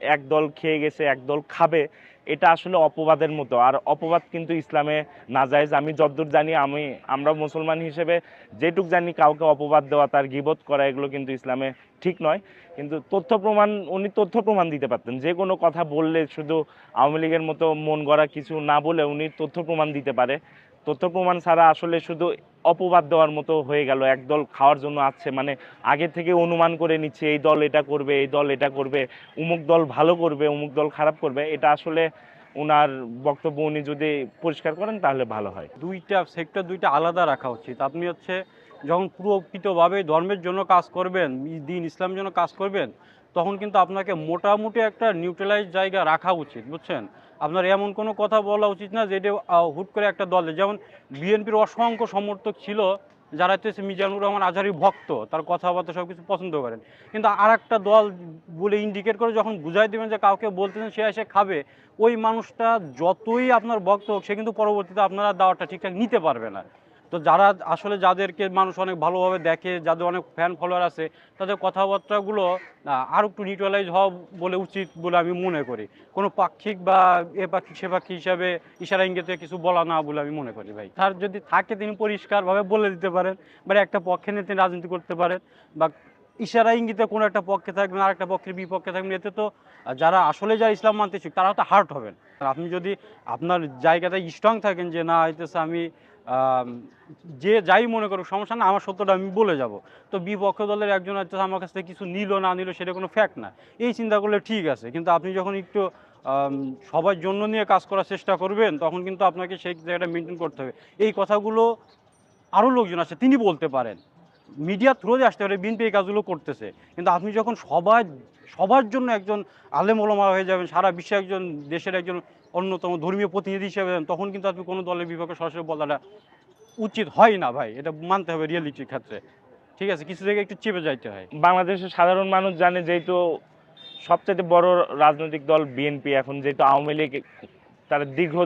এক দল খেয়ে গেছে এক দল খাবে, এটা আসলে অপবাদের মতো। আর অপবাদ কিন্তু ইসলামে নাজায়েজ। আমি যতদূর জানি, আমি, আমরা মুসলমান হিসেবে যেটুক জানি, কাউকে অপবাদ দেওয়া, তার গিবত করা, এগুলো কিন্তু ইসলামে ঠিক নয়। কিন্তু তথ্য প্রমাণ, উনি তথ্য প্রমাণ দিতে পারতেন। যে কোনো কথা বললে শুধু আওয়ামী লীগের মতো মন গড়া কিছু না বলে উনি তথ্য প্রমাণ দিতে পারে। তথ্য প্রমাণ ছাড়া আসলে শুধু অপবাদ দেওয়ার মতো হয়ে গেল। একদল খাওয়ার জন্য আসছে মানে আগে থেকে অনুমান করে নিচ্ছে, এই দল এটা করবে, এই দল এটা করবে, উমুক দল ভালো করবে, উমুক দল খারাপ করবে। এটা আসলে ওনার বক্তব্য উনি যদি পরিষ্কার করেন, তাহলে ভালো হয়। দুইটা সেক্টর দুইটা আলাদা রাখা উচিত। আপনি হচ্ছে যখন প্রকৃতভাবে ধর্মের জন্য কাজ করবেন, দিন ইসলামের জন্য কাজ করবেন, তখন কিন্তু আপনাকে মোটামুটি একটা নিউট্রালাইজ জায়গা রাখা উচিত, বুঝছেন? আপনার এমন কোনো কথা বলা উচিত না যেটা হুট করে একটা দলে যেমন বিএনপির অসংখ্য সমর্থক ছিল, যারা হচ্ছে মিজানুর রহমান আজহারি ভক্ত, তার কথাবার্তা সব কিছু পছন্দ করেন। কিন্তু আর একটা দল বলে ইন্ডিকেট করে যখন বুঝাই দেবেন যে কাউকে বলতেছেন সে এসে খাবে। ওই মানুষটা যতই আপনার ভক্ত হোক, সে কিন্তু পরবর্তীতে আপনারা দাওয়াটা ঠিকঠাক নিতে পারবে না। তো যারা আসলে যাদেরকে মানুষ অনেক ভালোভাবে দেখে যাদের অনেক ফ্যান ফলোয়ার আছে তাদের কথাবার্তাগুলো আরও একটু নিউট্রালাইজ হওয়া বলে উচিত বলে আমি মনে করি। কোনো পাক্ষিক বা এ পাক্ষিক সে পাক্ষিক হিসাবে ইশারা ইঙ্গিতে কিছু বলা না বলে আমি মনে করি ভাই। তার যদি থাকে তিনি পরিষ্কারভাবে বলে দিতে পারেন মানে একটা পক্ষে নিয়ে তিনি রাজনীতি করতে পারেন বা ইশারা ইঙ্গিতে কোনো একটা পক্ষে থাকবেন আর একটা পক্ষের বিপক্ষে থাকবেন এতে তো যারা আসলে যারা ইসলাম মানতে ইচ্ছুক তারা তো হার্ট হবেন। আর আপনি যদি আপনার জায়গাটা স্ট্রং থাকেন যে না হইতেছে আম, যে যাই মনে করুক, সমস্যা না, আমার সত্যটা আমি বলে যাব। তো বিপক্ষ দলের একজন হচ্ছে আমার কাছ থেকে কিছু নিল, না নিল, সেটা কোনো ফ্যাক্ট না। এই চিন্তা করলে ঠিক আছে, কিন্তু আপনি যখন একটু সবার জন্য নিয়ে কাজ করার চেষ্টা করবেন, তখন কিন্তু আপনাকে সেই জায়গাটা মেনটেন করতে হবে। এই কথাগুলো আরও লোকজন আছে, তিনি বলতে পারেন। মিডিয়ার মিডিয়া থ্রুতে আসতে পারে বিএনপি এই কাজগুলো করতেছে। কিন্তু আপনি যখন সবার সবার জন্য একজন আলেম ওলমা হয়ে যাবেন সারা বিশ্বে একজন দেশের একজন অন্যতম ধর্মীয় প্রতিনিধি হিসেবে যাবেন, তখন কিন্তু আপনি কোনো দলের বিপক্ষে সরাসরি বলাটা উচিত হয় না ভাই এটা মানতে হবে রিয়েলিটির ক্ষেত্রে। ঠিক আছে কিছু জায়গায় একটু চেপে যাইতে হয়। বাংলাদেশের সাধারণ মানুষ জানে যেহেতু সবচেয়ে বড় রাজনৈতিক দল বিএনপি এখন যেহেতু আওয়ামী লীগ তারা দীর্ঘ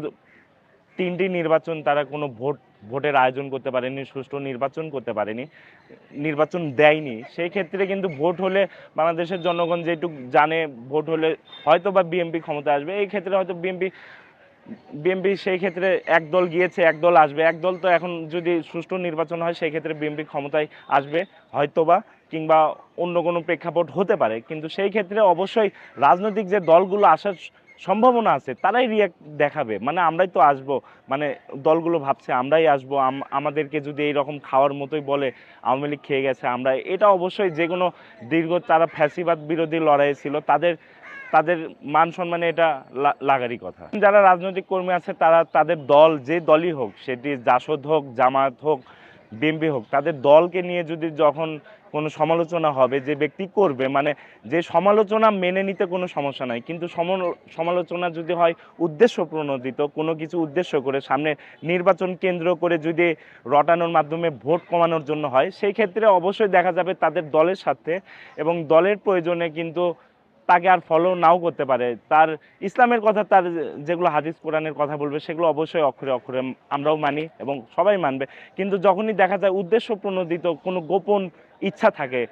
তিনটি নির্বাচন তারা কোনো ভোট ভোটের আয়োজন করতে পারেনি, সুষ্ঠু নির্বাচন করতে পারেনি, নির্বাচন দেয়নি। সেই ক্ষেত্রে কিন্তু ভোট হলে বাংলাদেশের জনগণ যেটুক জানে, ভোট হলে হয়তো বা বিএনপি ক্ষমতা আসবে। এই ক্ষেত্রে হয়তো বিএনপি বিএনপি সেই ক্ষেত্রে এক দল গিয়েছে, এক দল আসবে। এক দল তো এখন যদি সুষ্ঠু নির্বাচন হয়, সেই ক্ষেত্রে বিএনপি ক্ষমতায় আসবে, হয়তোবা, কিংবা অন্য কোনো প্রেক্ষাপট হতে পারে। কিন্তু সেই ক্ষেত্রে অবশ্যই রাজনৈতিক যে দলগুলো আসার সম্ভাবনা আছে, তারাই রিয়াক্ট দেখাবে। মানে আমরাই তো আসব মানে দলগুলো ভাবছে আমরাই আসব, আম- আমাদেরকে যদি এই রকম খাওয়ার মতোই বলে আওয়ামী লীগ খেয়ে গেছে আমরা, এটা অবশ্যই যে কোনো দীর্ঘ তারা ফ্যাসিবাদ বিরোধী লড়াই ছিল, তাদের তাদের মান সম্মানে এটা লাগারই কথা। যারা রাজনৈতিক কর্মী আছে, তারা তাদের দল, যে দলই হোক, সেটি জাসদ হোক, জামাত হোক বিএমপি হোক, তাদের দলকে নিয়ে যদি যখন কোনো সমালোচনা হবে, যে ব্যক্তি করবে মানে যে সমালোচনা মেনে নিতে কোনো সমস্যা নাই, কিন্তু সমালোচনা যদি হয় উদ্দেশ্য প্রণোদিত, কোনো কিছু উদ্দেশ্য করে, সামনে নির্বাচন কেন্দ্র করে যদি রটানোর মাধ্যমে ভোট কমানোর জন্য হয়, সেই ক্ষেত্রে অবশ্যই দেখা যাবে তাদের দলের সাথে এবং দলের প্রয়োজনে কিন্তু তাকে আর ফলো নাও করতে পারে। তার ইসলামের কথা, তার যেগুলো হাদিস, কোরআনের কথা বলবে, সেগুলো অবশ্যই অক্ষরে অক্ষরে আমরাও মানি এবং সবাই মানবে। কিন্তু যখনই দেখা যায় উদ্দেশ্য প্রণোদিত কোনো গোপন ইচ্ছা থাকে,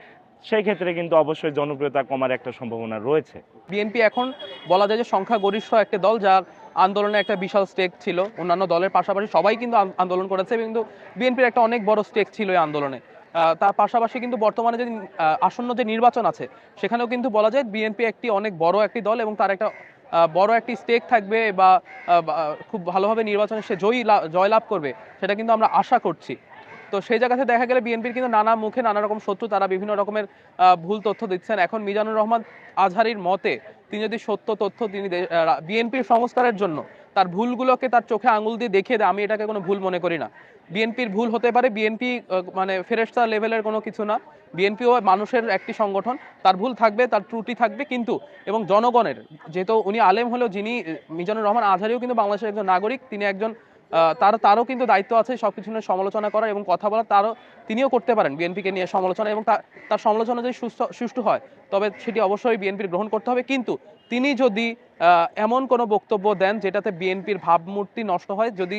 সেই ক্ষেত্রে কিন্তু অবশ্যই জনপ্রিয়তা কমার একটা সম্ভাবনা রয়েছে। বিএনপি এখন বলা যায় যে সংখ্যাগরিষ্ঠ একটা দল, যার আন্দোলনে একটা বিশাল স্টেক ছিল। অন্যান্য দলের পাশাপাশি সবাই কিন্তু আন্দোলন করেছে কিন্তু বিএনপির একটা অনেক বড় স্টেক ছিল এই আন্দোলনে। তার পাশাপাশি কিন্তু বর্তমানে যে আসন্ন যে নির্বাচন আছে, সেখানেও কিন্তু বলা যায় বিএনপি একটি অনেক বড় একটি দল এবং তার একটা বড় একটি স্টেক থাকবে বা খুব ভালোভাবে নির্বাচনে সে জয়ী জয়লাভ করবে, সেটা কিন্তু আমরা আশা করছি। তো সেই জায়গাতে দেখা গেলে বিএনপির কিন্তু নানা মুখে নানা রকম শত্রু, তারা বিভিন্ন রকমের ভুল তথ্য দিচ্ছেন। এখন মিজানুর রহমান আজহারির মতে, তিনি যদি সত্য তথ্য তিনি বিএনপির সংস্কারের জন্য তার ভুলগুলোকে তার চোখে আঙুল দিয়ে দেখিয়ে দেয়, আমি এটাকে কোনো ভুল মনে করি না। বিএনপির ভুল হতে পারে, বিএনপি মানে ফেরেস্তা লেভেলের কোনো কিছু না। বিএনপিও মানুষের একটি সংগঠন, তার ভুল থাকবে, তার ত্রুটি থাকবে কিন্তু, এবং জনগণের, যেহেতু উনি আলেম হলেও যিনি মিজানুর রহমান আজহারিও কিন্তু বাংলাদেশের একজন নাগরিক, তিনি একজন তার তারও কিন্তু দায়িত্ব আছে সব কিছু নিয়ে সমালোচনা করা এবং কথা বলার তারও তিনিও করতে পারেন বিএনপিকে নিয়ে সমালোচনা এবং তার সমালোচনা যদি সুস্থ, সুষ্ঠু হয়, তবে সেটি অবশ্যই বিএনপির গ্রহণ করতে হবে। কিন্তু তিনি যদি এমন কোনো বক্তব্য দেন যেটাতে বিএনপির ভাবমূর্তি নষ্ট হয়, যদি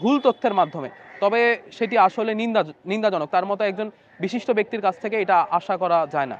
ভুল তথ্যের মাধ্যমে, তবে সেটি আসলে নিন্দা নিন্দাজনক। তার মতো একজন বিশিষ্ট ব্যক্তির কাছ থেকে এটা আশা করা যায় না।